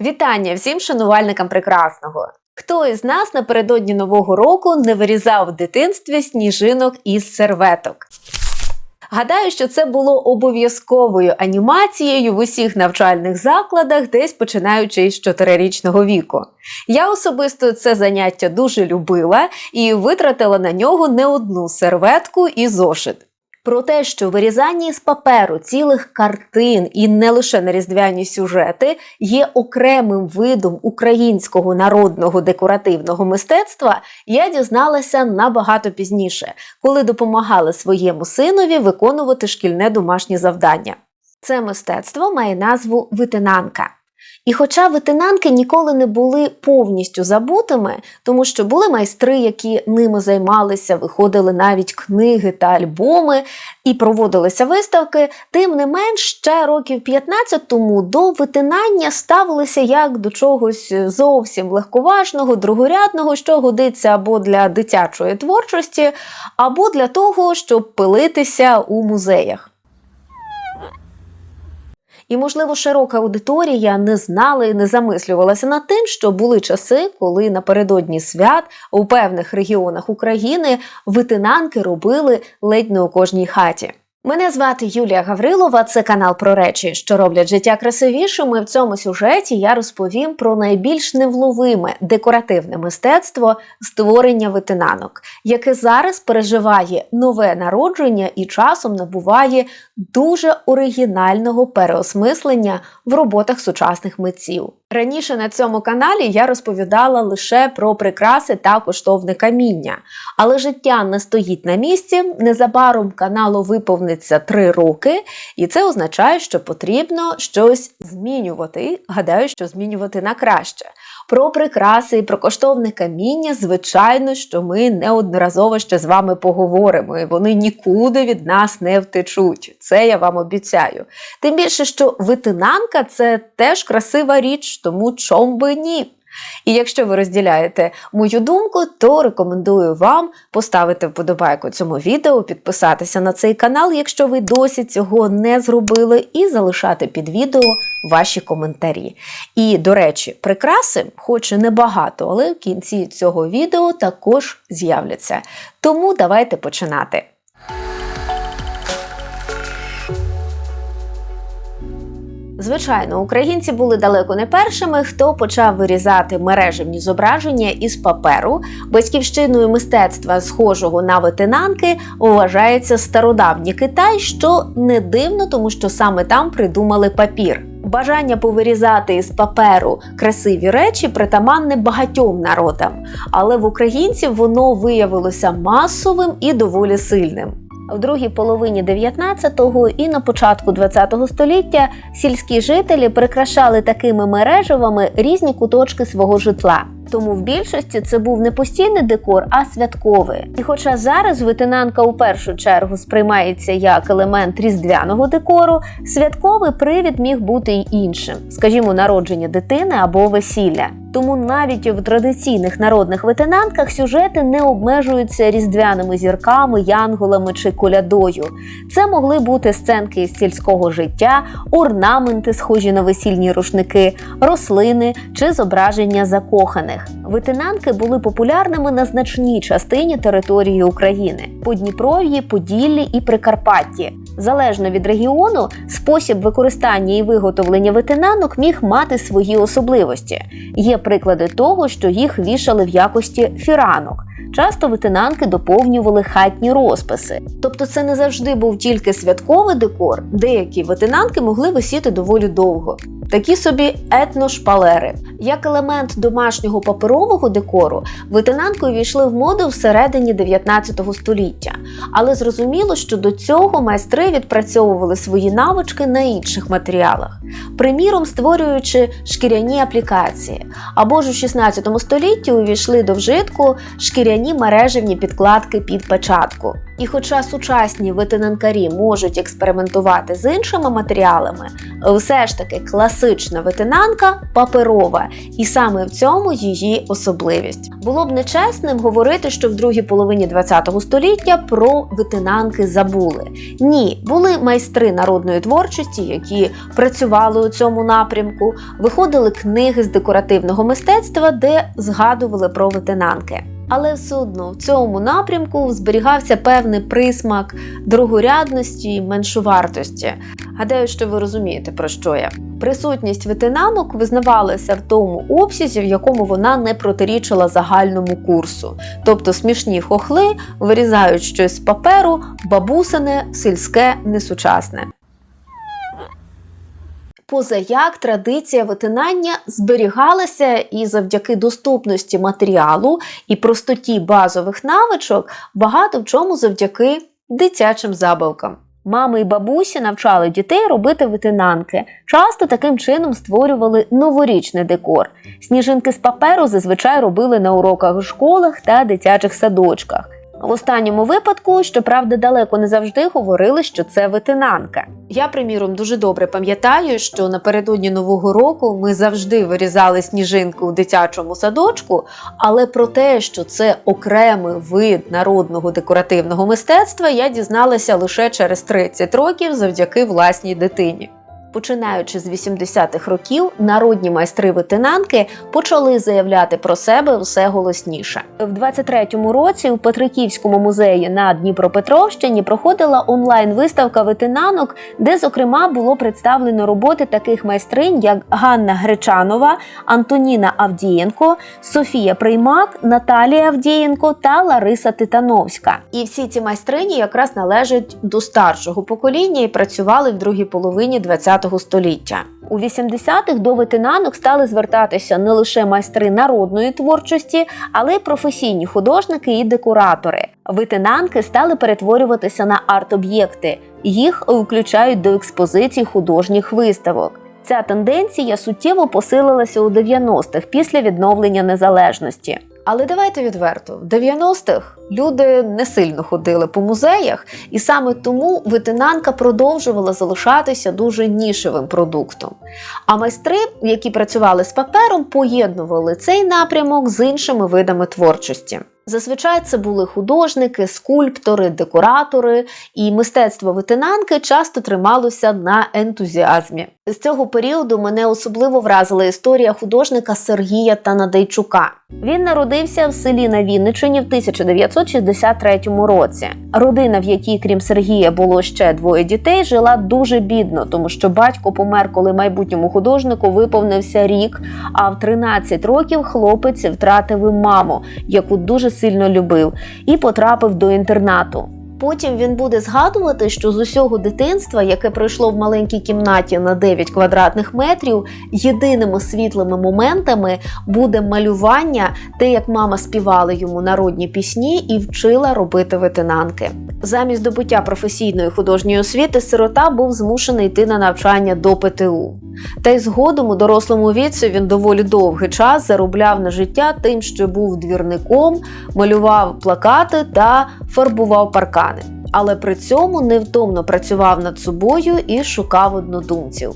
Вітання всім шанувальникам прекрасного! Хто із нас напередодні нового року не вирізав в дитинстві сніжинок із серветок? Гадаю, що це було обов'язковою анімацією в усіх навчальних закладах, десь починаючи із 4-річного віку. Я особисто це заняття дуже любила і витратила на нього не одну серветку і зошит. Про те, що вирізання із паперу цілих картин і не лише на різдвяні сюжети є окремим видом українського народного декоративного мистецтва, я дізналася набагато пізніше, коли допомагала своєму синові виконувати шкільне домашнє завдання. Це мистецтво має назву витинанка. І хоча витинанки ніколи не були повністю забутими, тому що були майстри, які ними займалися, виходили навіть книги та альбоми і проводилися виставки, тим не менш ще років 15 тому до витинання ставилися як до чогось зовсім легковажного, другорядного, що годиться або для дитячої творчості, або для того, щоб пилитися у музеях. І, можливо, широка аудиторія не знала і не замислювалася над тим, що були часи, коли напередодні свят у певних регіонах України витинанки робили ледь не у кожній хаті. Мене звати Юлія Гаврилова, це канал про речі, що роблять життя красивішим. І в цьому сюжеті я розповім про найбільш невловиме декоративне мистецтво створення витинанок, яке зараз переживає нове народження і часом набуває дуже оригінального переосмислення в роботах сучасних митців. Раніше на цьому каналі я розповідала лише про прикраси та коштовне каміння, але життя не стоїть на місці. Незабаром каналу виповниться три роки, і це означає, що потрібно щось змінювати. Гадаю, що змінювати на краще. Про прикраси і про коштовне каміння, звичайно, що ми неодноразово ще з вами поговоримо, і вони нікуди від нас не втечуть. Це я вам обіцяю. Тим більше, що витинанка це теж красива річ, тому чом би ні. І якщо ви розділяєте мою думку, то рекомендую вам поставити вподобайку цьому відео, підписатися на цей канал, якщо ви досі цього не зробили, і залишати під відео ваші коментарі. І, до речі, прикраси, хоч і небагато, але в кінці цього відео також з'являться. Тому давайте починати. Звичайно, українці були далеко не першими, хто почав вирізати мережевні зображення із паперу. Батьківщиною мистецтва, схожого на витинанки, вважається стародавній Китай, що не дивно, тому що саме там придумали папір. Бажання повирізати із паперу красиві речі притаманне багатьом народам, але в українців воно виявилося масовим і доволі сильним. В другій половині 19-го і на початку 20-го століття сільські жителі прикрашали такими мережевами різні куточки свого житла. Тому в більшості це був не постійний декор, а святковий. І хоча зараз витинанка у першу чергу сприймається як елемент різдвяного декору, святковий привід міг бути й іншим, скажімо, народження дитини або весілля. Тому навіть в традиційних народних витинанках сюжети не обмежуються різдвяними зірками, янголами чи колядою. Це могли бути сценки із сільського життя, орнаменти, схожі на весільні рушники, рослини чи зображення закоханих. Витинанки були популярними на значній частині території України Подніпров'ї, Поділлі і Прикарпатті. Залежно від регіону, спосіб використання і виготовлення витинанок міг мати свої особливості. Є приклади того, що їх вішали в якості фіранок. Часто витинанки доповнювали хатні розписи. Тобто це не завжди був тільки святковий декор, деякі витинанки могли висіти доволі довго. Такі собі етношпалери. Як елемент домашнього паперового декору, витинанки увійшли в моду всередині 19 століття. Але зрозуміло, що до цього майстри відпрацьовували свої навички на інших матеріалах, приміром створюючи шкіряні аплікації. Або ж у 16 столітті увійшли до вжитку шкіряні мережевні підкладки під печатку. І хоча сучасні витинанкарі можуть експериментувати з іншими матеріалами, все ж таки класична витинанка паперова і саме в цьому її особливість. Було б нечесним говорити, що в другій половині ХХ століття про витинанки забули. Ні, були майстри народної творчості, які працювали у цьому напрямку, виходили книги з декоративного мистецтва, де згадували про витинанки. Але все одно в цьому напрямку зберігався певний присмак другорядності і меншовартості. Гадаю, що ви розумієте, про що я. Присутність витинанок визнавалася в тому обсязі, в якому вона не протирічила загальному курсу. Тобто смішні хохли вирізають щось з паперу, бабусине, сільське, несучасне. Позаяк традиція витинання зберігалася і завдяки доступності матеріалу і простоті базових навичок багато в чому завдяки дитячим забавкам. Мами і бабусі навчали дітей робити витинанки. Часто таким чином створювали новорічний декор. Сніжинки з паперу зазвичай робили на уроках в школах та дитячих садочках. В останньому випадку, щоправда, далеко не завжди говорили, що це витинанка. Я, приміром, дуже добре пам'ятаю, що напередодні нового року ми завжди вирізали сніжинку у дитячому садочку, але про те, що це окремий вид народного декоративного мистецтва, я дізналася лише через 30 років завдяки власній дитині. Починаючи з 80-х років, народні майстри витинанки почали заявляти про себе все голосніше. В 23-му році у Петриківському музеї на Дніпропетровщині проходила онлайн-виставка витинанок, де, зокрема, було представлено роботи таких майстринь, як Ганна Гречанова, Антоніна Авдієнко, Софія Приймак, Наталія Авдієнко та Лариса Титановська. І всі ці майстрині якраз належать до старшого покоління і працювали в другій половині 20 століття. У 80-х до витинанок стали звертатися не лише майстри народної творчості, але й професійні художники і декоратори. Витинанки стали перетворюватися на арт-об'єкти. Їх включають до експозицій художніх виставок. Ця тенденція суттєво посилилася у 90-х після відновлення незалежності. Але давайте відверто, в 90-х люди не сильно ходили по музеях, і саме тому витинанка продовжувала залишатися дуже нішевим продуктом. А майстри, які працювали з папером, поєднували цей напрямок з іншими видами творчості. Зазвичай це були художники, скульптори, декоратори, і мистецтво витинанки часто трималося на ентузіазмі. З цього періоду мене особливо вразила історія художника Сергія Танадейчука. Він народився в селі на Вінниччині в 1963 році. Родина, в якій, крім Сергія, було ще двоє дітей, жила дуже бідно, тому що батько помер, коли майбутньому художнику виповнився рік. А в 13 років хлопець втратив маму, яку дуже сильно любив, і потрапив до інтернату. Потім він буде згадувати, що з усього дитинства, яке пройшло в маленькій кімнаті на 9 квадратних метрів, єдиними світлими моментами буде малювання, те, як мама співала йому народні пісні і вчила робити витинанки. Замість добуття професійної художньої освіти сирота був змушений йти на навчання до ПТУ. Та й згодом у дорослому віці він доволі довгий час заробляв на життя тим, що був двірником, малював плакати та фарбував паркани. Але при цьому невтомно працював над собою і шукав однодумців.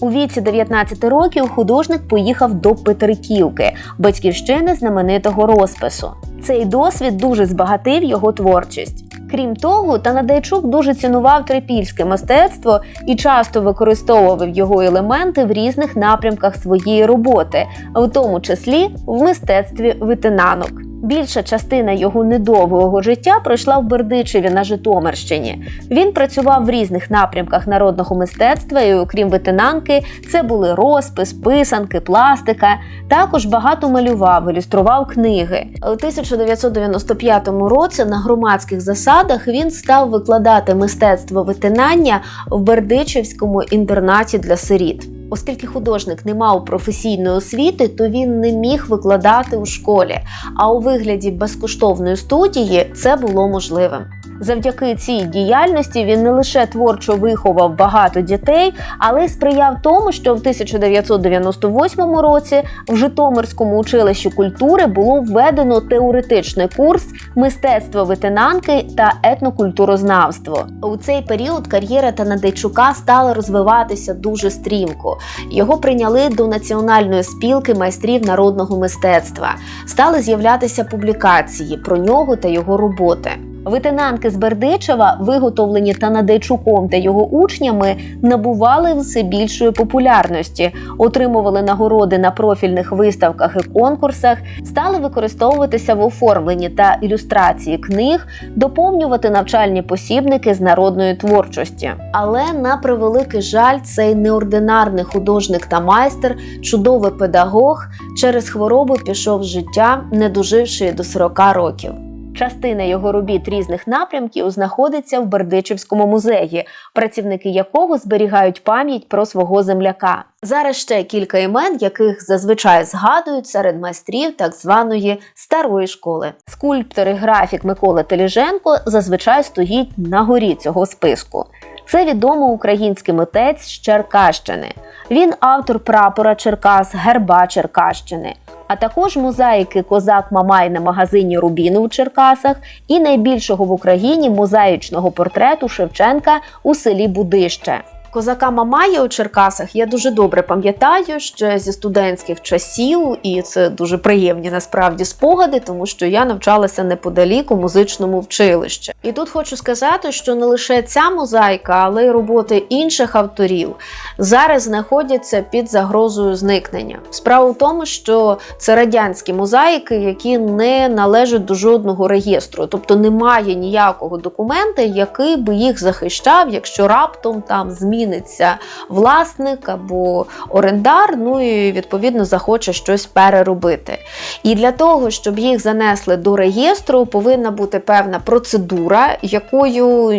У віці 19 років художник поїхав до Петриківки, батьківщини знаменитого розпису. Цей досвід дуже збагатив його творчість. Крім того, Танадайчук дуже цінував трипільське мистецтво і часто використовував його елементи в різних напрямках своєї роботи, в тому числі в мистецтві витинанок. Більша частина його недовгого життя пройшла в Бердичеві на Житомирщині. Він працював в різних напрямках народного мистецтва, і окрім витинанки, це були розпис, писанки, пластика. Також багато малював, ілюстрував книги. У 1995 році на громадських засадах він став викладати мистецтво витинання в Бердичевському інтернаті для сиріт. Оскільки художник не мав професійної освіти, то він не міг викладати у школі. А у вигляді безкоштовної студії це було можливим. Завдяки цій діяльності він не лише творчо виховав багато дітей, але й сприяв тому, що в 1998 році в Житомирському училищі культури було введено теоретичний курс мистецтво ветенанки та етнокультурознавство. У цей період кар'єра Танадейчука стала розвиватися дуже стрімко. Його прийняли до національної спілки майстрів народного мистецтва. Стали з'являтися публікації про нього та його роботи. Витинанки з Бердичева, виготовлені Танадейчуком та його учнями, набували все більшої популярності, отримували нагороди на профільних виставках і конкурсах, стали використовуватися в оформленні та ілюстрації книг, доповнювати навчальні посібники з народної творчості. Але на превеликий жаль, цей неординарний художник та майстер, чудовий педагог, через хворобу пішов з життя, не доживши до 40 років. Частина його робіт різних напрямків знаходиться в Бердичівському музеї, працівники якого зберігають пам'ять про свого земляка. Зараз ще кілька імен, яких зазвичай згадують серед майстрів так званої старої школи. Скульптор і графік Микола Теліженко зазвичай стоїть на горі цього списку. Це відомий український митець з Черкащини. Він автор прапора Черкас, герба Черкащини а також мозаїки Козак Мамай на магазині Рубіни у Черкасах і найбільшого в Україні мозаїчного портрету Шевченка у селі Будище. Козака Мамая у Черкасах я дуже добре пам'ятаю ще зі студентських часів, і це дуже приємні насправді спогади, тому що я навчалася неподалік у музичному вчилищі. І тут хочу сказати, що не лише ця мозаїка, але й роботи інших авторів зараз знаходяться під загрозою зникнення. Справа в тому, що це радянські мозаїки, які не належать до жодного реєстру, тобто немає ніякого документа, який би їх захищав, якщо раптом там змі зміниться власник або орендар, ну і відповідно захоче щось переробити. І для того, щоб їх занесли до реєстру, повинна бути певна процедура, якою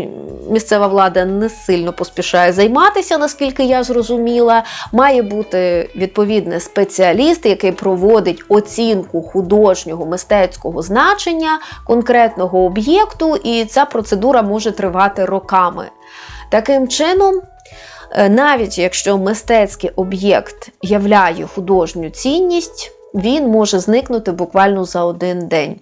місцева влада не сильно поспішає займатися, наскільки я зрозуміла. Має бути відповідний спеціаліст, який проводить оцінку художнього мистецького значення конкретного об'єкту, і ця процедура може тривати роками. Таким чином, навіть якщо мистецький об'єкт являє художню цінність, він може зникнути буквально за один день.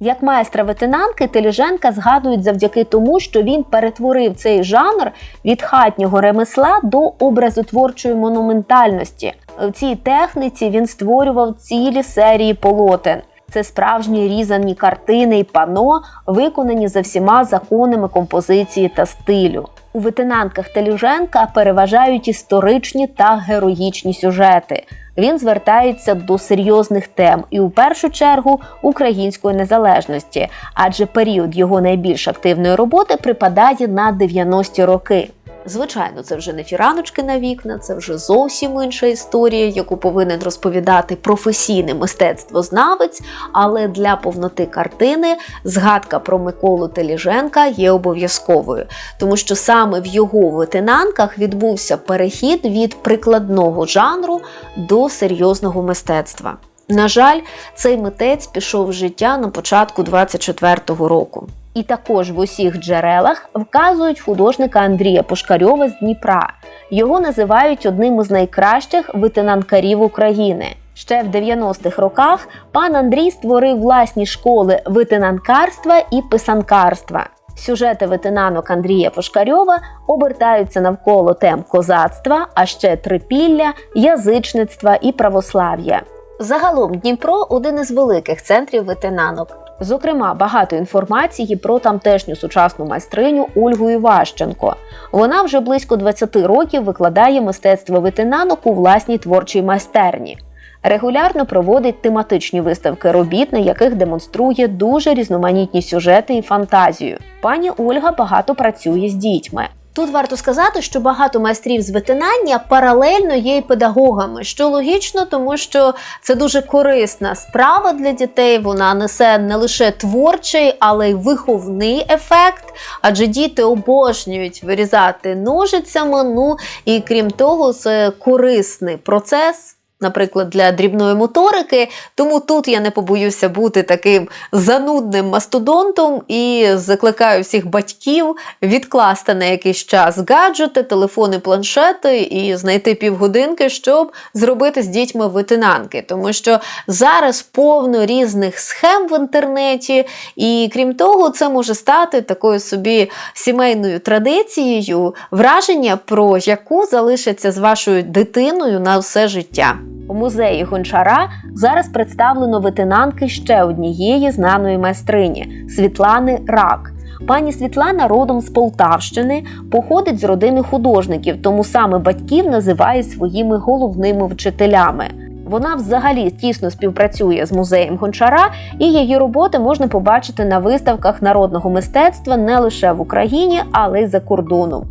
Як майстра ветенанки Теліженка згадують завдяки тому, що він перетворив цей жанр від хатнього ремесла до образотворчої монументальності. В цій техніці він створював цілі серії полотен. Це справжні різані картини і пано, виконані за всіма законами композиції та стилю. У ветенанках Телюженка переважають історичні та героїчні сюжети. Він звертається до серйозних тем і у першу чергу української незалежності, адже період його найбільш активної роботи припадає на 90-ті роки. Звичайно, це вже не фіраночки на вікна, це вже зовсім інша історія, яку повинен розповідати професійний мистецтвознавець. Але для повноти картини згадка про Миколу Теліженка є обов'язковою, тому що саме в його витинанках відбувся перехід від прикладного жанру до серйозного мистецтва. На жаль, цей митець пішов в життя на початку 24-го року. І також в усіх джерелах вказують художника Андрія Пушкарьова з Дніпра. Його називають одним із найкращих витинанкарів України. Ще в 90-х роках пан Андрій створив власні школи витинанкарства і писанкарства. Сюжети витинанок Андрія Пушкарьова обертаються навколо тем козацтва, а ще трипілля, язичництва і православ'я. Загалом Дніпро один із великих центрів витинанок. Зокрема, багато інформації про тамтешню сучасну майстриню Ольгу Іващенко. Вона вже близько 20 років викладає мистецтво витинанок у власній творчій майстерні. Регулярно проводить тематичні виставки робіт, на яких демонструє дуже різноманітні сюжети і фантазію. Пані Ольга багато працює з дітьми. Тут варто сказати, що багато майстрів з витинання паралельно є і педагогами, що логічно, тому що це дуже корисна справа для дітей. Вона несе не лише творчий, але й виховний ефект, адже діти обожнюють вирізати ножицями. Ну і крім того, це корисний процес наприклад, для дрібної моторики. Тому тут я не побоюся бути таким занудним мастодонтом і закликаю всіх батьків відкласти на якийсь час гаджети, телефони, планшети і знайти півгодинки, щоб зробити з дітьми витинанки. Тому що зараз повно різних схем в інтернеті, і крім того, це може стати такою собі сімейною традицією, враження про яку залишиться з вашою дитиною на все життя. У музеї Гончара зараз представлено витинанки ще однієї знаної майстрині Світлани Рак. Пані Світлана родом з Полтавщини, походить з родини художників, тому саме батьків називає своїми головними вчителями. Вона взагалі тісно співпрацює з музеєм Гончара, і її роботи можна побачити на виставках народного мистецтва не лише в Україні, але й за кордоном.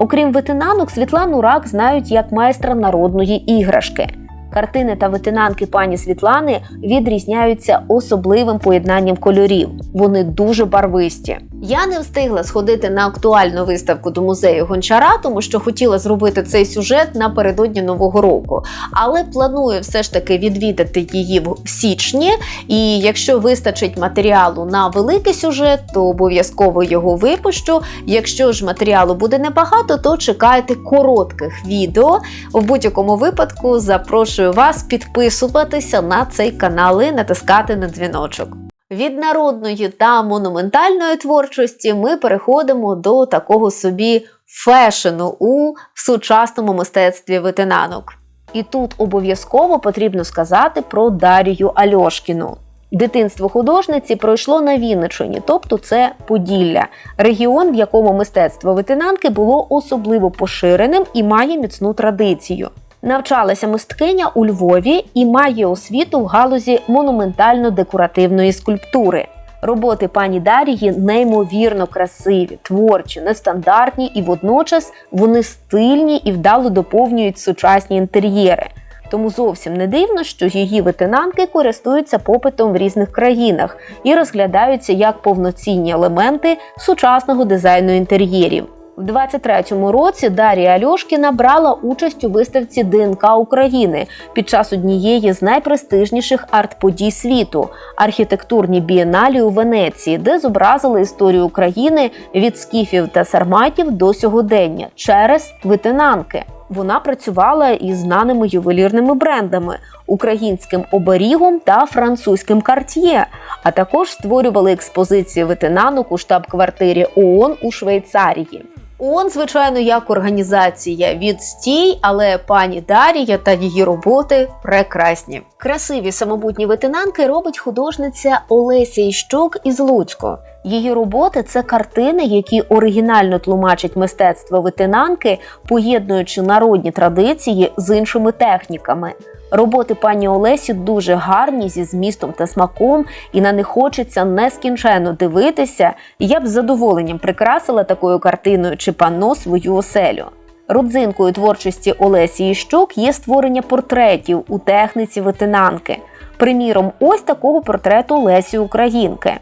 Окрім витинанок, Світлану Рак знають як майстра народної іграшки. Картини та витинанки пані Світлани відрізняються особливим поєднанням кольорів. Вони дуже барвисті. Я не встигла сходити на актуальну виставку до музею Гончара, тому що хотіла зробити цей сюжет напередодні нового року. Але планую все ж таки відвідати її в січні. І якщо вистачить матеріалу на великий сюжет, то обов'язково його випущу. Якщо ж матеріалу буде небагато, то чекайте коротких відео. В будь-якому випадку запрошую вас підписуватися на цей канал і натискати на дзвіночок. Від народної та монументальної творчості ми переходимо до такого собі фешену у сучасному мистецтві витинанок. І тут обов'язково потрібно сказати про Дарію Альошкіну. Дитинство художниці пройшло на Вінниччині, тобто це Поділля, регіон, в якому мистецтво витинанки було особливо поширеним і має міцну традицію. Навчалася мисткиня у Львові і має освіту в галузі монументально-декоративної скульптури. Роботи пані Дарії неймовірно красиві, творчі, нестандартні і водночас вони стильні і вдало доповнюють сучасні інтер'єри. Тому зовсім не дивно, що її витинанки користуються попитом в різних країнах і розглядаються як повноцінні елементи сучасного дизайну інтер'єрів. В 23-му році Дарія Альошкіна брала участь у виставці ДНК України під час однієї з найпрестижніших арт-подій світу архітектурні бієналі у Венеції, де зобразили історію України від скіфів та сарматів до сьогодення через витинанки. Вона працювала із знаними ювелірними брендами українським оберігом та французьким карт'є, а також створювали експозиції витинанок у штаб-квартирі ООН у Швейцарії. ООН, звичайно, як організація відстій, але пані Дарія та її роботи прекрасні. Красиві самобутні ветинанки робить художниця Олеся Іщук із Луцько. Її роботи це картини, які оригінально тлумачать мистецтво витинанки, поєднуючи народні традиції з іншими техніками. Роботи пані Олесі дуже гарні зі змістом та смаком, і на них хочеться нескінченно дивитися. Я б з задоволенням прикрасила такою картиною чи панно свою оселю. Родзинкою творчості Олесі Іщук є створення портретів у техніці витинанки. Приміром, ось такого портрету Лесі Українки.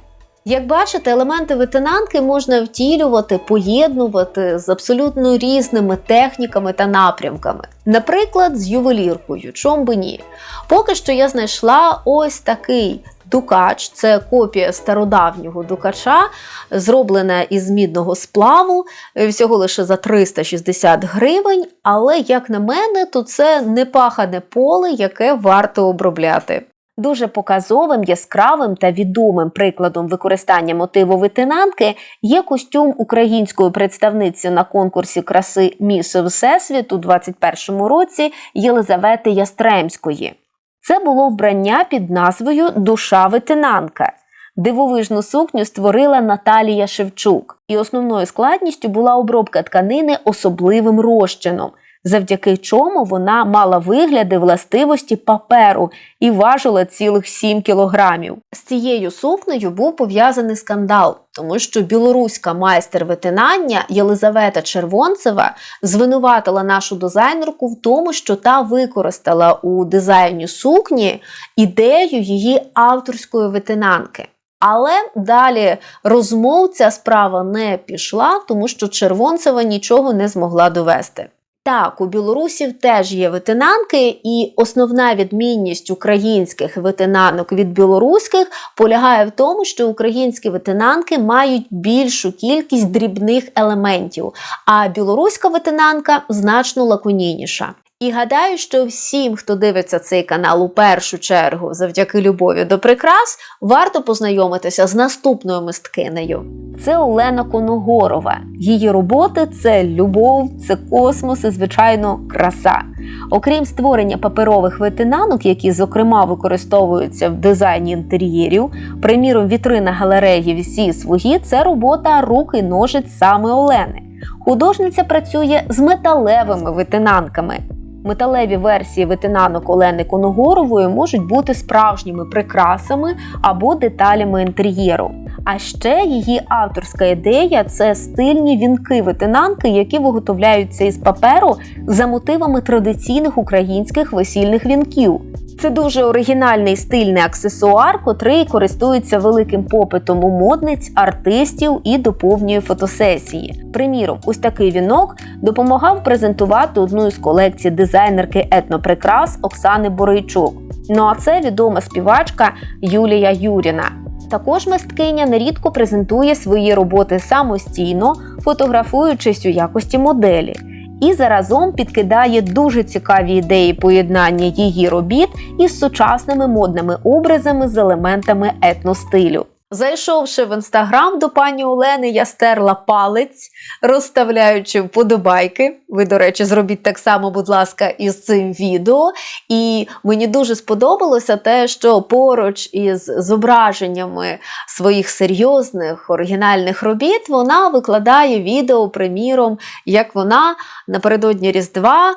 Як бачите, елементи витинанки можна втілювати, поєднувати з абсолютно різними техніками та напрямками. Наприклад, з ювеліркою, чом би ні. Поки що я знайшла ось такий дукач, це копія стародавнього дукача, зроблена із мідного сплаву, всього лише за 360 гривень. Але, як на мене, то це непахане поле, яке варто обробляти. Дуже показовим, яскравим та відомим прикладом використання мотиву витинанки є костюм української представниці на конкурсі краси Міс Всесвіт у 2021 році Єлизавети Ястремської. Це було вбрання під назвою Душа витинанка. Дивовижну сукню створила Наталія Шевчук, і основною складністю була обробка тканини особливим розчином завдяки чому вона мала вигляди властивості паперу і важила цілих 7 кілограмів. З цією сукнею був пов'язаний скандал, тому що білоруська майстер витинання Єлизавета Червонцева звинуватила нашу дизайнерку в тому, що та використала у дизайні сукні ідею її авторської витинанки. Але далі розмов ця справа не пішла, тому що Червонцева нічого не змогла довести. Так, у білорусів теж є ветенанки, і основна відмінність українських ветенанок від білоруських полягає в тому, що українські ветенанки мають більшу кількість дрібних елементів, а білоруська ветенанка значно лаконійніша. І гадаю, що всім, хто дивиться цей канал у першу чергу завдяки любові до прикрас, варто познайомитися з наступною мисткинею. Це Олена Коногорова. Її роботи це любов, це космос і, звичайно, краса. Окрім створення паперових ветенанок, які, зокрема, використовуються в дизайні інтер'єрів, приміром, вітрина галереї всі свої це робота рук і ножиць саме Олени. Художниця працює з металевими витинанками. Металеві версії витинанок Олени Коногорової можуть бути справжніми прикрасами або деталями інтер'єру. А ще її авторська ідея це стильні вінки ветенанки, які виготовляються із паперу за мотивами традиційних українських весільних вінків. Це дуже оригінальний стильний аксесуар, котрий користується великим попитом у модниць, артистів і доповнює фотосесії. Приміром, ось такий вінок допомагав презентувати одну із колекцій дизайнерки етноприкрас Оксани Борейчук. Ну а це відома співачка Юлія Юріна. Також мисткиня нерідко презентує свої роботи самостійно, фотографуючись у якості моделі. І заразом підкидає дуже цікаві ідеї поєднання її робіт із сучасними модними образами з елементами етностилю. Зайшовши в інстаграм до пані Олени, я стерла палець, розставляючи вподобайки. Ви, до речі, зробіть так само, будь ласка, із цим відео. І мені дуже сподобалося те, що поруч із зображеннями своїх серйозних оригінальних робіт вона викладає відео, приміром, як вона напередодні Різдва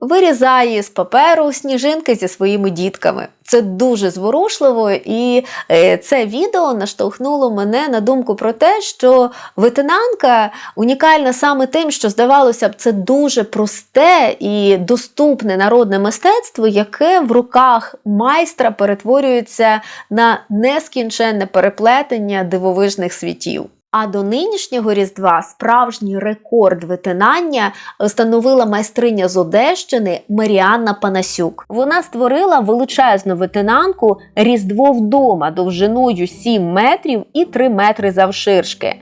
вирізає з паперу сніжинки зі своїми дітками. Це дуже зворушливо, і е, це відео наштовхнуло мене на думку про те, що ветенанка унікальна саме тим, що здавалося б, це дуже просте і доступне народне мистецтво, яке в руках майстра перетворюється на нескінченне переплетення дивовижних світів. А до нинішнього різдва справжній рекорд витинання встановила майстриня з Одещини Маріанна Панасюк. Вона створила величезну витинанку Різдво вдома довжиною 7 метрів і 3 метри завширшки.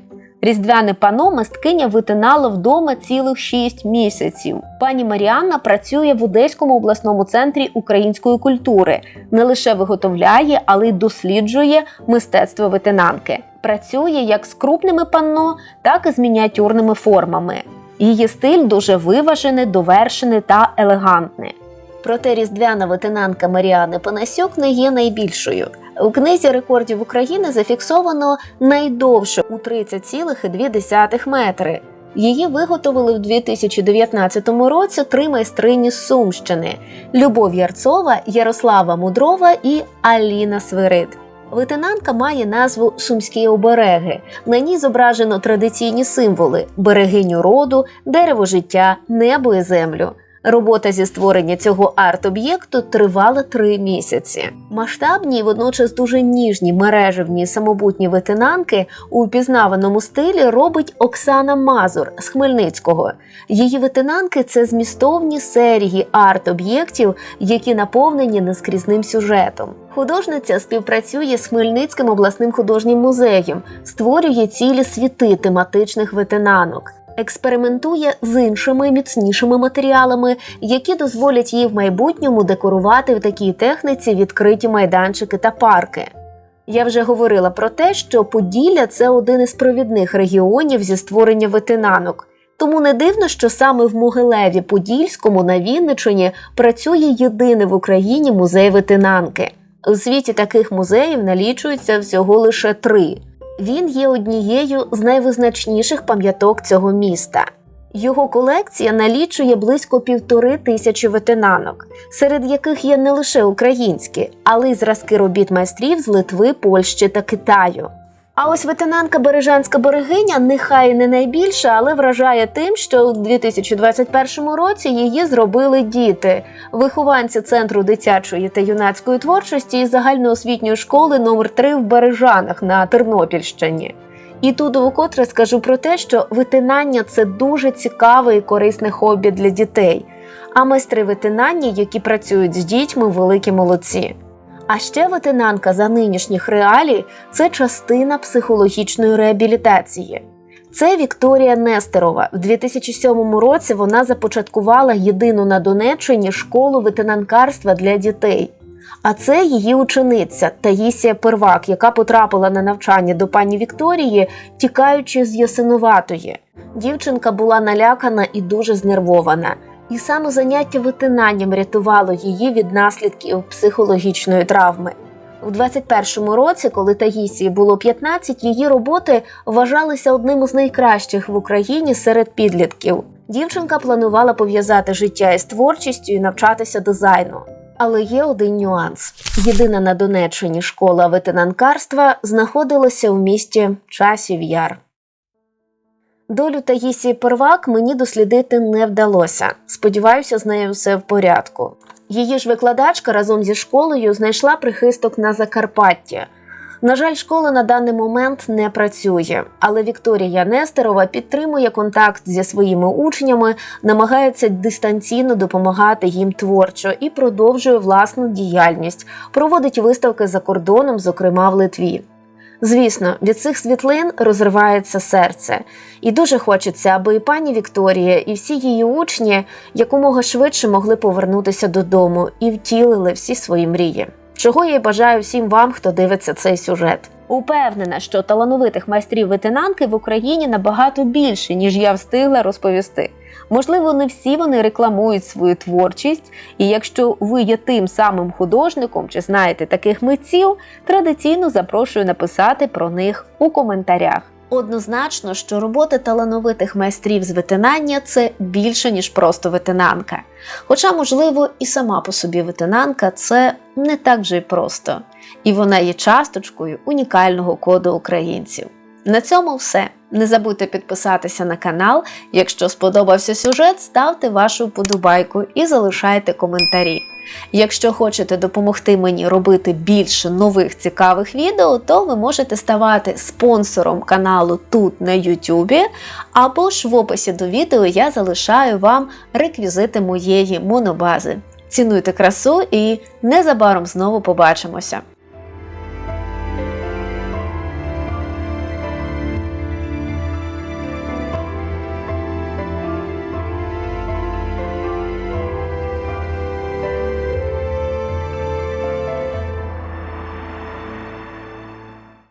Різдвяне пано мисткиня витинала вдома цілих 6 місяців. Пані Маріанна працює в Одеському обласному центрі української культури, не лише виготовляє, але й досліджує мистецтво витинанки. Працює як з крупними панно, так і з мініатюрними формами. Її стиль дуже виважений, довершений та елегантний. Проте різдвяна витинанка Маріани Панасюк не є найбільшою. У книзі рекордів України зафіксовано найдовше у 30,2 метри. Її виготовили в 2019 році три майстрині з Сумщини: Любов Ярцова, Ярослава Мудрова і Аліна Свирид. Витинанка має назву Сумські обереги. На ній зображено традиційні символи: берегиню роду, дерево життя, небо і землю. Робота зі створення цього арт-об'єкту тривала три місяці. Масштабні водночас дуже ніжні мережевні самобутні витинанки у впізнаваному стилі робить Оксана Мазур з Хмельницького. Її витинанки це змістовні серії арт-об'єктів, які наповнені нескрізним сюжетом. Художниця співпрацює з Хмельницьким обласним художнім музеєм, створює цілі світи тематичних витинанок. Експериментує з іншими міцнішими матеріалами, які дозволять їй в майбутньому декорувати в такій техніці відкриті майданчики та парки. Я вже говорила про те, що Поділля це один із провідних регіонів зі створення витинанок. Тому не дивно, що саме в Могилеві Подільському на Вінничині працює єдиний в Україні музей витинанки. У світі таких музеїв налічується всього лише три. Він є однією з найвизначніших пам'яток цього міста. Його колекція налічує близько півтори тисячі ветенанок, серед яких є не лише українські, але й зразки робіт майстрів з Литви, Польщі та Китаю. А ось ветенанка Бережанська берегиня нехай не найбільша, але вражає тим, що у 2021 році її зробили діти, вихованці центру дитячої та юнацької творчості і загальноосвітньої школи номер 3 в Бережанах на Тернопільщині. І тут вкотре скажу про те, що витинання це дуже цікаве і корисне хобі для дітей. А майстри витинання, які працюють з дітьми, великі молодці. А ще витинанка за нинішніх реалій це частина психологічної реабілітації. Це Вікторія Нестерова. В 2007 році вона започаткувала єдину на Донеччині школу ветенанкарства для дітей. А це її учениця Таїсія Первак, яка потрапила на навчання до пані Вікторії, тікаючи з Ясиноватої. Дівчинка була налякана і дуже знервована. І саме заняття витинанням рятувало її від наслідків психологічної травми. У 21-му році, коли Таїсії було 15, її роботи вважалися одним із найкращих в Україні серед підлітків. Дівчинка планувала пов'язати життя із творчістю і навчатися дизайну. Але є один нюанс: єдина на Донеччині школа ветенанкарства знаходилася у місті Часів Яр. Долю Таїсії Первак мені дослідити не вдалося. Сподіваюся, з нею все в порядку. Її ж викладачка разом зі школою знайшла прихисток на Закарпатті. На жаль, школа на даний момент не працює, але Вікторія Нестерова підтримує контакт зі своїми учнями, намагається дистанційно допомагати їм творчо і продовжує власну діяльність, проводить виставки за кордоном, зокрема в Литві. Звісно, від цих світлин розривається серце, і дуже хочеться, аби і пані Вікторія, і всі її учні якомога швидше могли повернутися додому і втілили всі свої мрії. Чого я й бажаю всім вам, хто дивиться цей сюжет. Упевнена, що талановитих майстрів ветенанки в Україні набагато більше, ніж я встигла розповісти. Можливо, не всі вони рекламують свою творчість, і якщо ви є тим самим художником чи знаєте таких митців, традиційно запрошую написати про них у коментарях. Однозначно, що роботи талановитих майстрів з витинання це більше, ніж просто витинанка. Хоча, можливо, і сама по собі витинанка це не так вже й просто, і вона є часточкою унікального коду українців. На цьому все. Не забудьте підписатися на канал. Якщо сподобався сюжет, ставте вашу вподобайку і залишайте коментарі. Якщо хочете допомогти мені робити більше нових цікавих відео, то ви можете ставати спонсором каналу тут на YouTube, або ж в описі до відео я залишаю вам реквізити моєї монобази. Цінуйте красу і незабаром знову побачимося!